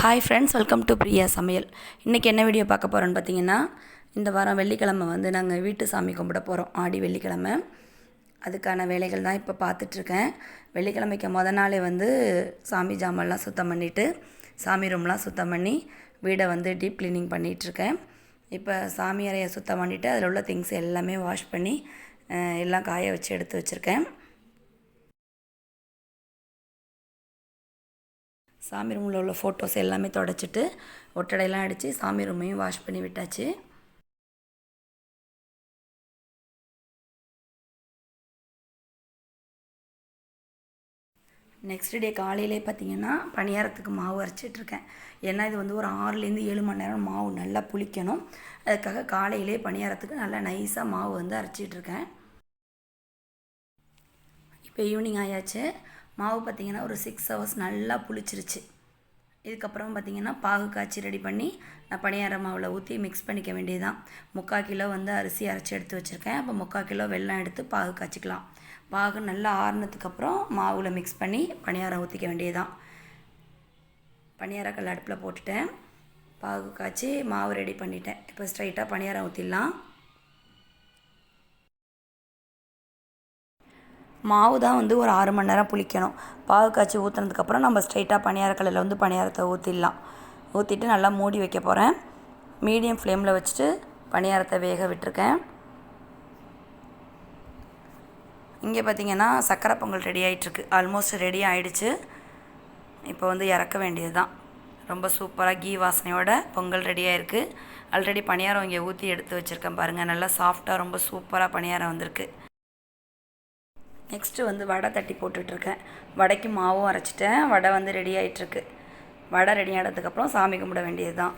Hi friends welcome to Priya சமையல் இன்றைக்கி என்ன வீடியோ பார்க்க போகிறோன்னு பார்த்தீங்கன்னா இந்த வாரம் வெள்ளிக்கிழமை வந்து நாங்கள் வீட்டு சாமி கும்பிட போகிறோம் ஆடி வெள்ளிக்கிழமை. அதுக்கான வேலைகள் தான் இப்போ பார்த்துட்ருக்கேன். வெள்ளிக்கிழமைக்கு முத நாளே வந்து சாமி ஜாமான்லாம் சுத்தம் பண்ணிவிட்டு சாமி ரூம்லாம் சுத்தம் பண்ணி வீடை வந்து டீப் க்ளீனிங் பண்ணிகிட்ருக்கேன் இப்போ சாமி அறையை சுத்தம் பண்ணிவிட்டு அதில் உள்ள திங்ஸ் எல்லாமே வாஷ் பண்ணி எல்லாம் காய வச்சு எடுத்து வச்சுருக்கேன். சாமி ரூமில் உள்ள ஃபோட்டோஸ் எல்லாமே தொடச்சிட்டு ஒட்டடையெல்லாம் அடித்து சாமி ரூமையும் வாஷ் பண்ணி விட்டாச்சு. நெக்ஸ்ட் டே காலையிலே பார்த்தீங்கன்னா பணியாரத்துக்கு மாவு அரைச்சிட்ருக்கேன் ஏன்னா இது வந்து ஒரு ஆறுலேருந்து ஏழு மணி நேரம் மாவு நல்லா புளிக்கணும். அதுக்காக காலையிலே பணியாரத்துக்கு நல்லா நைஸாக மாவு வந்து அரைச்சிட்ருக்கேன் இப்போ ஈவினிங் ஆயாச்சு. மாவு பார்த்தீங்கன்னா ஒரு சிக்ஸ் ஹவர்ஸ் நல்லா புளிச்சிருச்சு. இதுக்கப்புறம் பார்த்திங்கன்னா பாகு காய்ச்சி ரெடி பண்ணி நான் பணியார மாவில் ஊற்றி மிக்ஸ் பண்ணிக்க வேண்டியதுதான். முக்கால் கிலோ வந்து அரிசி அரைச்சி எடுத்து வச்சுருக்கேன். அப்போ முக்கால் கிலோ வெல்லம் எடுத்து பாகு காய்ச்சிக்கலாம். பாகு நல்லா ஆறுனதுக்கப்புறம் மாவில் மிக்ஸ் பண்ணி பணியாரம் ஊற்றிக்க வேண்டியதுதான். பணியாரக்கல் அடுப்பில் போட்டுட்டேன். பாகு காய்ச்சி மாவு ரெடி பண்ணிட்டேன். இப்போ ஸ்ட்ரைட்டாக பணியாரம் ஊற்றிடலாம் மாவு தான் வந்து ஒரு ஆறு மணி நேரம் புளிக்கணும். பாகு காய்ச்சி ஊற்றுனதுக்கப்புறம் நம்ம ஸ்ட்ரைட்டாக பணியாரக்கல்லில் வந்து பணியாரத்தை ஊற்றிடலாம் ஊற்றிட்டு நல்லா மூடி வைக்க போகிறேன் மீடியம் ஃப்ளேமில் வச்சுட்டு பணியாரத்தை வேக விட்டுருக்கேன். இங்கே பார்த்தீங்கன்னா சக்கரை பொங்கல் ரெடி ஆகிட்டுருக்கு ஆல்மோஸ்ட் ரெடி ஆகிடுச்சு இப்போ வந்து இறக்க வேண்டியது தான் ரொம்ப சூப்பராக கீ வாசனையோட பொங்கல் ரெடியாக இருக்குது ஆல்ரெடி பணியாரம் இங்கே ஊற்றி எடுத்து வச்சுருக்கேன் பாருங்கள் நல்லா சாஃப்டாக ரொம்ப சூப்பராக பணியாரம் வந்திருக்கு. நெக்ஸ்ட்டு வந்து வடை தட்டி போட்டுட்ருக்கேன். வடைக்கு மாவும் அரைச்சிட்டேன். வடை வந்து ரெடி ஆகிட்டுருக்கு வடை ரெடி ஆனதுக்கப்புறம் சாமி கும்பிட வேண்டியது தான்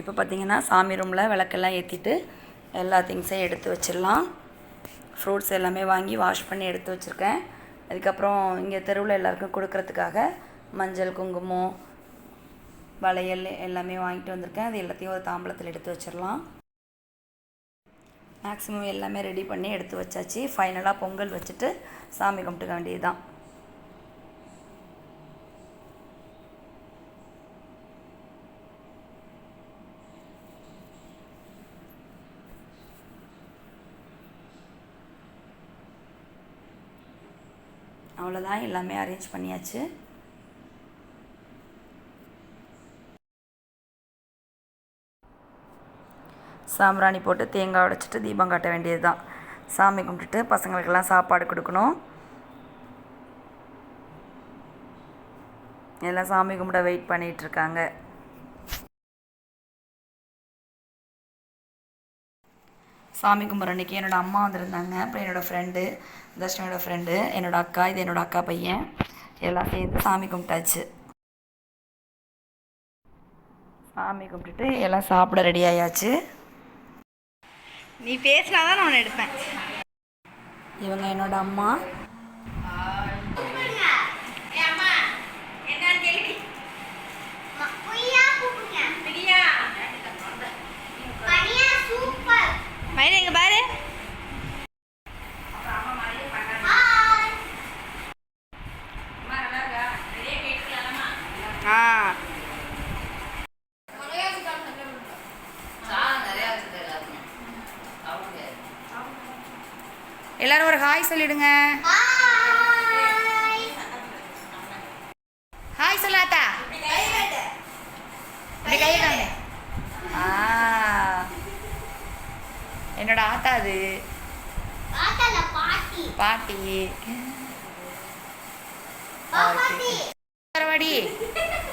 இப்போ பார்த்தீங்கன்னா சாமி ரூமில் விளக்கெல்லாம் ஏற்றிட்டு எல்லா திங்ஸையும் எடுத்து வச்சிடலாம். ஃப்ரூட்ஸ் எல்லாமே வாங்கி வாஷ் பண்ணி எடுத்து வச்சுருக்கேன். அதுக்கப்புறம் இங்கே தெருவில் எல்லாருக்கும் கொடுக்கறதுக்காக மஞ்சள் குங்குமம் வளையல் எல்லாமே வாங்கிட்டு வந்திருக்கேன். அது எல்லாத்தையும் ஒரு தாம்பளத்தில் எடுத்து வச்சிடலாம் மேக்ஸிமம் எல்லாமே ரெடி பண்ணி எடுத்து வச்சாச்சு. ஃபைனலாக பொங்கல் வச்சுட்டு சாமி கும்பிட்டுக்க வேண்டியது தான் அவ்வளோதான் எல்லாமே அரேஞ்ச் பண்ணியாச்சு. சாம்பிராணி போட்டு தேங்காய் உடைச்சிட்டு தீபம் காட்ட வேண்டியது தான் சாமி கும்பிட்டுட்டு பசங்களுக்கெல்லாம் சாப்பாடு கொடுக்கணும். எல்லாம் சாமி கும்பிட வெயிட் பண்ணிகிட்டு இருக்காங்க சாமி கும்பிட்ற அன்றைக்கி என்னோடய அம்மா வந்திருந்தாங்க. அப்புறம் என்னோடய ஃப்ரெண்டு தர்ஷனோட ஃப்ரெண்டு என்னோடய அக்கா இது என்னோடய அக்கா பையன். எல்லாம் சேர்ந்து சாமி கும்பிட்டாச்சு. சாமி கும்பிட்டுட்டு எல்லாம் சாப்பிட ரெடி ஆயாச்சு. நீ பேசினா தான் நான் உன்னை எடுப்பேன். இவங்க என்னோட அம்மா. எல்லாரும் ஒரு ஹாய் சொல்லிடுங்க. ஹாய். சொல்லாத்தா. என்னோட ஆத்தா அது? பாட்டி. பரவாடி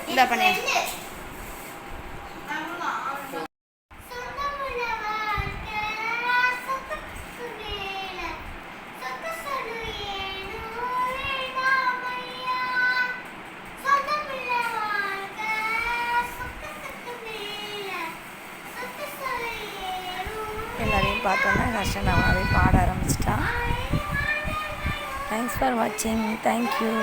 இந்த பண்ணு. எல்லாரையும் பார்த்தோன்னா ஹர்ஷனாவே பாட ஆரம்பிச்சிட்டான் தேங்க்ஸ் ஃபார் வாட்சிங் தேங்க்யூ